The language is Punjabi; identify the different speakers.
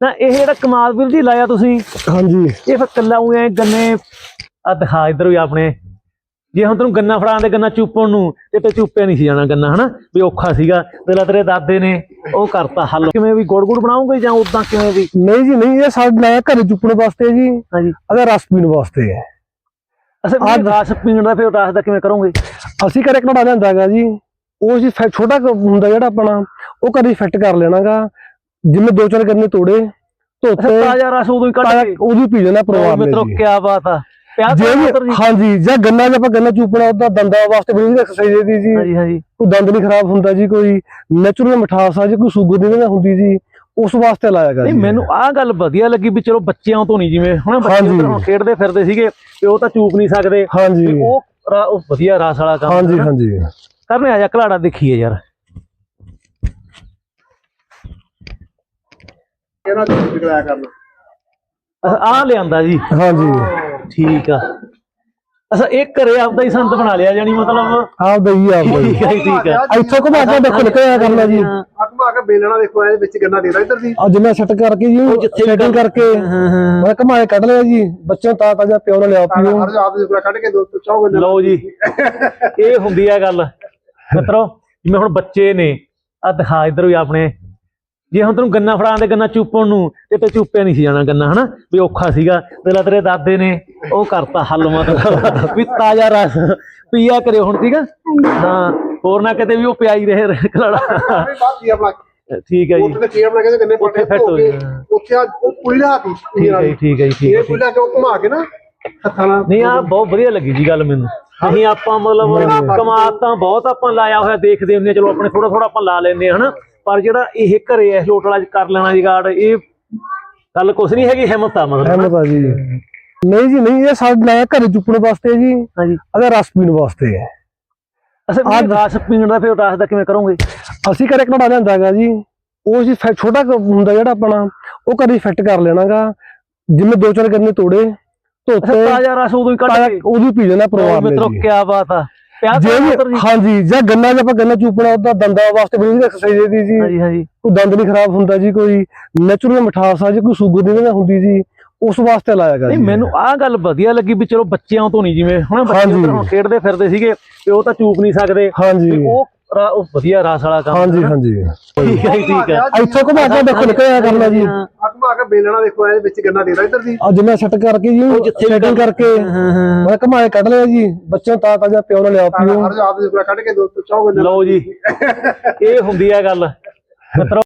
Speaker 1: ਨਾ ਇਹ ਜਿਹੜਾ ਕਮਾਲ ਵੀਰ ਜੀ ਲਾਇਆ ਤੁਸੀਂ
Speaker 2: ਹਾਂਜੀ।
Speaker 1: ਇਹ ਫਿਰ ਕੱਲਾ ਉਹ ਐ ਗੰਨੇ ਆ ਦਿਖਾ ਇਧਰ ਵੀ ਆਪਣੇ। ਜੇ ਹੁਣ ਤੈਨੂੰ ਗੰਨਾ ਫੜਾਉਣ ਦੇ ਗੰਨਾ ਚੂਪਣ ਨੂੰ ਤੇ ਤੇ ਚੂਪਿਆ ਨਹੀਂ ਸੀ ਜਾਣਾ ਗੰਨਾ ਹਨਾ? ਵੀ ਔਖਾ ਸੀਗਾ ਪਹਿਲਾਂ ਤੇਰੇ ਦਾਦੇ ਨੇ ਉਹ ਕਰਤਾ ਹੱਲ। ਕਿਵੇਂ ਵੀ ਗੁੜ ਗੁੜ ਬਣਾਉਂਗੇ ਜਾਂ ਉਦਾਂ ਕਿਵੇਂ ਵੀ?
Speaker 2: ਨਹੀਂ ਜੀ ਨਹੀਂ ਇਹ ਸਾਡੇ ਲਾਇਆ ਘਰੇ ਚੁੱਪਣ ਵਾਸਤੇ ਜੀ।
Speaker 1: ਹਾਂਜੀ।
Speaker 2: ਅਗਰ ਰਸ ਪੀਣ ਵਾਸਤੇ ਹੈ।
Speaker 1: ਅਸਾਂ ਵੀ ਰਸ ਪੀਣ ਦਾ ਫਿਰ ਰਸ ਦਾ ਕਿਵੇਂ ਕਰੋਗੇ?
Speaker 2: ਅਸੀਂ ਘਰੇ ਲਿਆਂਦਾ ਹੈਗਾ ਜੀ। ਉਹ ਜੀ ਛੋਟਾ ਹੁੰਦਾ ਜਿਹੜਾ ਆਪਣਾ ਉਹ ਘਰੇ ਫਿੱਟ ਕਰ ਲੈਣਾਗਾ। ਜਿਵੇਂ ਦੋ ਚਾਰ ਗੰਨੇ ਤੋੜੇ ਧੋਤੇ
Speaker 1: ਤਾਜ਼ਾ ਰਸ ਉਦੋਂ ਹੀ ਕੱਢ ਕੇ।
Speaker 2: ਉਹਦੀ ਪੀ ਲੈਣਾ ਪਰਿਵਾਰ ਨੇ
Speaker 1: ਮਿੱਤਰੋ ਕੀ ਬਾਤ ਆ।
Speaker 2: ਜੇ ਹਾਂਜੀ ਜੇ ਗੰਨਾ ਜੇ ਆਪਾਂ ਗੰਨਾ ਚੂਪਣਾ ਉਹਦਾ ਦੰਦਾਂ ਵਾਸਤੇ ਬੜੀ ਐਕਸਰਸਾਈਜ਼ ਦੀ ਜੀ।
Speaker 1: ਹਾਂਜੀ ਹਾਂਜੀ।
Speaker 2: ਕੋਈ ਦੰਦ ਨਹੀਂ ਖਰਾਬ ਹੁੰਦਾ ਜੀ ਕੋਈ ਨੈਚੁਰਲ ਮਿਠਾਸ ਆ ਜੀ ਕੋਈ ਸ਼ੂਗਰ ਦੀ ਨਹੀਂ ਹੁੰਦੀ ਜੀ ਉਸ ਵਾਸਤੇ ਲਾਇਆ ਗਿਆ
Speaker 1: ਨਹੀਂ ਮੈਨੂੰ ਆਹ ਗੱਲ ਵਧੀਆ ਲੱਗੀ ਵੀ ਚਲੋ ਬੱਚਿਆਂ ਤੋਂ ਨਹੀਂ ਜਿਵੇਂ ਹੁਣ ਬੱਚੇ ਖੇਡਦੇ ਫਿਰਦੇ ਸੀਗੇ ਤੇ ਉਹ ਤਾਂ ਚੂਕ ਨਹੀਂ ਸਕਦੇ।
Speaker 2: ਹਾਂਜੀ।
Speaker 1: ਉਹ ਵਧੀਆ ਰਸ ਵਾਲਾ ਕੰਮ
Speaker 2: ਹਾਂਜੀ। ਹਾਂਜੀ।
Speaker 1: ਕਰਨੇ ਆ ਜਾ ਘਲਾੜਾ ਦੇਖੀਏ ਯਾਰ।
Speaker 3: ਇਹਨਾਂ ਚ ਨਿਕਲਿਆ ਕਰਨਾ।
Speaker 1: ਆ ਲਿਆਂਦਾ ਜੀ।
Speaker 2: ਹਾਂਜੀ।
Speaker 1: ਠੀਕ ਆ। ਅੱਛਾ ਇਹ ਘਰੇ ਆਪਦਾ ਹੀ ਸੰਤ ਬਣਾ ਲਿਆ ਜਾਨੀ ਮਤਲਬ
Speaker 2: ਆਪਦਾ ਹੀ ਆਪਦਾ ਹੀ।
Speaker 1: ਠੀਕ ਜੀ, ਠੀਕ ਹੈ
Speaker 2: ਇੱਥੋਂ ਘੁਮਾ ਕੇ ਦੇਖੋ ਨਿਕਲਿਆ ਕਰਨਾ ਜੀ।
Speaker 3: ਅਕਮਾ ਕੇ ਬੇਲਣਾ ਦੇਖੋ ਇਹਦੇ ਵਿੱਚ ਗੰਨਾ ਦੇਦਾ ਇੱਧਰ ਦੀ।
Speaker 2: ਅੱਜ ਮੈਂ ਸੈੱਟ ਕਰਕੇ ਜੀ
Speaker 1: ਜਿੱਥੇ ਵੀ
Speaker 2: ਸੈਟਿੰਗ ਕਰਕੇ।
Speaker 1: ਹਾਂ ਹਾਂ
Speaker 2: ਮੈਂ ਘੁਮਾ ਕੇ ਕੱਢ ਲਿਆ ਜੀ ਬੱਚਿਆਂ ਨੂੰ ਤਾਂ ਤਾਜਾ ਪਿਓ ਨਾਲ ਲਿਆ ਪੀਓ।
Speaker 3: ਹਰ ਆਪ ਦੇ ਪੂਰਾ ਕੱਢ ਕੇ ਦੋ ਚੌ ਗੰਨੇ
Speaker 1: ਲਓ ਜੀ ਇਹ ਹੁੰਦੀ ਆ ਗੱਲ। ਮਿੱਤਰੋ ਜਿਵੇਂ ਹੁਣ ਬੱਚੇ ਨੇ ਆ ਦਿਖਾ ਇਧਰ ਵੀ ਆਪਣੇ। ਜੇ ਹੁਣ ਤੈਨੂੰ ਗੰਨਾ ਫੜਾਉਣ ਦੇ ਗੰਨਾ ਚੂਪਣ ਨੂੰ ਤੇ ਤੇ ਚੂਪਿਆ ਨਹੀਂ ਸੀ ਜਾਣਾ ਗੰਨਾ ਹਨਾ? ਵੀ ਔਖਾ ਸੀਗਾ। ਪਹਿਲਾਂ ਤੇਰੇ ਦਾਦੇ ਨੇ ਉਹ ਕਰਤਾ ਹੱਲ ਮਤਲਬ ਵੀ ਤਾਜ਼ਾ ਰਸ ਪੀਆ ਕਰਿਓ ਹੁਣ ਠੀਕ ਆ? ਹਾਂ ਹੋਰ ਨਾ ਕਿਤੇ ਵੀ ਉਹ ਪਿਆਈ ਰਹੇ ਖਲਾੜਾ
Speaker 3: ਵੀ ਬਾਤ ਦੀ ਆਪਣਾ?
Speaker 1: ਠੀਕ ਹੈ ਜੀ।
Speaker 3: ਉੱਥੇ ਤੇ ਚੇਅਰ ਬਣਾ ਕੇ ਗੰਨੇ
Speaker 1: ਉੱਥੇ
Speaker 3: ਪੱਟੇ
Speaker 1: ਫਿੱਟ ਹੋ।
Speaker 3: ਉੱਥੇ ਆ ਉਹ ਲਾਤੀ
Speaker 1: ਠੀਕ ਹੈ ਜੀ, ਠੀਕ ਹੈ ਜੀ, ਠੀਕ ਹੈ
Speaker 3: ਇਹ ਪੁਲੀ ਲਾ ਕੇ ਉਹ ਘੁਮਾ ਕੇ ਨਾ ਹੱਥਾਂ ਨਾਲ
Speaker 1: ਨਹੀਂ ਆ ਬਹੁਤ ਵਧੀਆ ਲੱਗੀ ਜੀ ਗੱਲ ਮੈਨੂੰ। ਨਹੀਂ ਆਪਾਂ ਮਤਲਬ ਕਮਾਤ ਤਾਂ ਬਹੁਤ ਆਪਾਂ ਲਾਇਆ ਹੋਇਆ ਦੇਖਦੇ ਹੁੰਦੇ ਹਾਂ, ਚਲੋ ਆਪਣੇ ਥੋੜਾ ਥੋੜਾ ਆਪਾਂ ਲਾ ਲੈਂਦੇ ਹਾਂ ਹਨਾ? ਪਰ ਜਿਹੜਾ ਇਹ ਘਰੇ ਇਸ ਲੋਟ ਵਾਲਾ ਕਰ ਲੈਣਾ ਜਗਾੜ ਇਹ ਗੱਲ ਕੁਛ ਨਹੀਂ ਹੈਗੀ ਹਿੰਮਤ ਆ ਮਤਲਬ।
Speaker 2: ਅਹਿਮਦ ਆ ਜੀ। ਨਹੀਂ ਜੀ ਨਹੀਂ ਇਹ ਸਾਡੇ ਲਾਇਆ ਘਰੇ ਚੁੱਪਣ ਵਾਸਤੇ ਜੀ।
Speaker 1: ਹਾਂਜੀ।
Speaker 2: ਅਗਰ ਰਸ ਪੀਣ ਵਾਸਤੇ ਹੈ।
Speaker 1: ਅਸਾਂ ਵੀ ਰਸ ਪੀਣ ਦਾ ਫਿਰ ਰਸ ਦਾ ਕਿਵੇਂ ਕਰੋਗੇ?
Speaker 2: ਅਸੀਂ ਘਰੇ ਘੜਾ ਲਿਆਂਦਾ ਹੈਗਾ ਜੀ। ਉਹ ਜੀ ਫੈ- ਛੋਟਾ ਕੁ ਹੁੰਦਾ ਜਿਹੜਾ ਆਪਣਾ ਉਹ ਘਰੇ ਫਿੱਟ ਕਰ ਲੈਣਾਗਾ। ਜਿਵੇਂ ਦੋ ਚਾਰ ਗੰਨੇ ਤੋੜੇ ਧੋਤੇ।
Speaker 1: ਤਾਜ਼ਾ ਰਸ ਉਦੋਂ ਹੀ ਕੱਢ
Speaker 2: ਤਾਜ਼ਾ
Speaker 1: ਕੇ।
Speaker 2: ਉਹਦੀ ਪੀ ਲੈਣਾ ਪਰਿਵਾਰ ਨੇ
Speaker 1: ਮਿੱਤਰੋ
Speaker 2: ਜੀ
Speaker 1: ਕੀ। ਬਾਤ ਆ।
Speaker 2: ਜੇ ਹਾਂਜੀ ਜੇ ਗੰਨਾ ਜੇ ਆਪਾਂ ਗੰਨਾ ਚੂਪਣਾ ਉਹਦਾ ਦੰਦਾਂ ਵਾਸਤੇ ਬੜੀ ਐਕਸਰਸਾਈਜ਼ ਦੀ ਜੀ।
Speaker 1: ਹਾਂਜੀ ਹਾਂਜੀ।
Speaker 2: ਕੋਈ ਦੰਦ ਨਹੀਂ ਖਰਾਬ ਹੁੰਦਾ ਜੀ ਕੋਈ ਨੈਚੁਰਲ ਮਿਠਾਸ ਆ ਜੀ ਕੋਈ ਸ਼ੂਗਰ ਦੀ ਨਹੀਂ ਹੁੰਦੀ ਜੀ ਉਸ ਵਾਸਤੇ ਲਾਇਆ ਗਿਆ
Speaker 1: ਨਹੀਂ
Speaker 2: ਜੀ।
Speaker 1: ਮੈਨੂੰ ਆਹ ਗੱਲ ਵਧੀਆ ਲੱਗੀ ਵੀ ਚਲੋ ਬੱਚਿਆਂ ਤੋਂ ਨਹੀਂ ਜਿਵੇਂ ਹੁਣ ਬੱਚੇ ਹੁਣ ਖੇਡਦੇ ਫਿਰਦੇ ਸੀਗੇ ਤੇ ਉਹ ਤਾਂ ਚੂਕ ਨਹੀਂ ਸਕਦੇ।
Speaker 2: ਹਾਂਜੀ।
Speaker 1: ਉਹ ਰਾ- ਉਹ ਵਧੀਆ ਰਸ ਵਾਲਾ ਕੰਮ
Speaker 2: ਹਾਂਜੀ। ਹਾਂਜੀ।
Speaker 1: ਠੀਕ ਹੈ ਜੀ, ਠੀਕ ਹੈ।
Speaker 2: ਇੱਥੋਂ ਘੁਮਾ ਕੇ ਦੇਖੋ ਨਿਕਲਿਆ ਕਰਨਾ ਜੀ।
Speaker 3: ਅਕਮਾ ਕੇ ਬੇਲਣਾ ਦੇਖੋ ਇਹਦੇ ਵਿੱਚ ਗੰਨਾ ਦੇਦਾ ਇੱਧਰ ਦੀ।
Speaker 2: ਅੱਜ ਮੈਂ ਸੈੱਟ ਕਰਕੇ ਜੀ
Speaker 1: ਜਿੱਥੇ ਵੀ
Speaker 2: ਸੈਟਿੰਗ ਕਰਕੇ।
Speaker 1: ਹਾਂ ਹਾਂ
Speaker 2: ਮੈਂ ਘੁਮਾ ਕੇ ਕੱਢ ਲਿਆ ਜੀ ਬੱਚਿਆਂ ਨੂੰ ਤਾਂ ਤਾਜਾ ਪਿਓ ਨਾਲ ਲਿਆ ਪੀਓ।
Speaker 3: ਹਰ ਆਪ ਦੇ ਪੂਰਾ ਕੱਢ ਕੇ ਦੋ ਚੌ ਗੰਨੇ
Speaker 1: ਲਓ ਜੀ। ਇਹ ਹੁੰਦੀ ਆ ਗੱਲ। ਮਿੱਤਰੋ